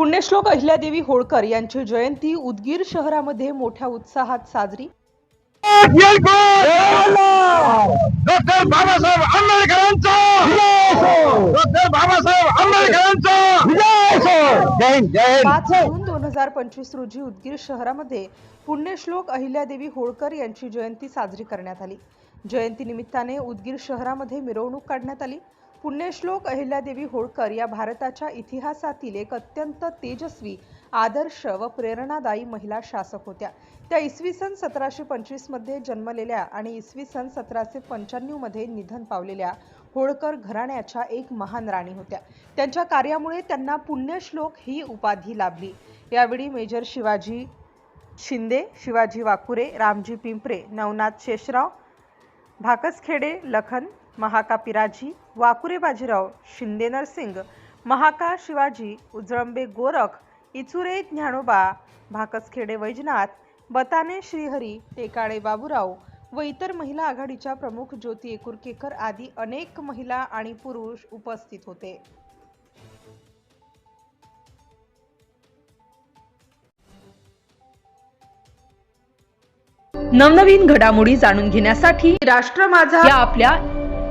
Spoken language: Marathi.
पुण्यश्लोक अहिल्यादेवी होळकर यांची जयंती उदगीर शहरामध्ये मोठ्या उत्साहात साजरी. डॉक्टर बाबासाहेब आंबेडकरांचा! डॉक्टर बाबासाहेब आंबेडकरांचा! पाच जून दोन हजार पंचवीस रोजी उदगीर शहरामध्ये पुण्यश्लोक अहिल्यादेवी होळकर यांची जयंती साजरी करण्यात आली. जयंती निमित्ताने उदगीर शहरामध्ये मिरवणूक काढण्यात आली. पुण्यश्लोक अहिल्यादेवी होळकर या भारताच्या इतिहासातील एक अत्यंत तेजस्वी आदर्श व प्रेरणादायी महिला शासक होत्या. त्या इसवी सन सतराशे पंचवीसमध्ये जन्मलेल्या आणि इसवी सन सतराशे पंच्याण्णवमध्ये निधन पावलेल्या होळकर घराण्याच्या एक महान राणी होत्या. त्यांच्या कार्यामुळे त्यांना पुण्यश्लोक ही उपाधी लाभली. यावेळी मेजर शिवाजी शिंदे शिवाजी वाकुरे रामजी पिंपरे नवनाथ शेषराव भाकसखेडे लखन महाका पिराजी वाकुरे बाजीराव शिंदे नरसिंग महाका शिवाजी उजळंबे गोरख इचुरे ज्ञानोबा भाकसखेडे वैजनाथ बताने श्रीहरी टेकाळे बाबूराव व इतर महिला आघाडीच्या प्रमुख ज्योती एकुरकेकर आदी अनेक महिला आणि पुरुष उपस्थित होते. नवनवीन घडामोडी जाणून घेण्यासाठी राष्ट्र माझा या आपल्या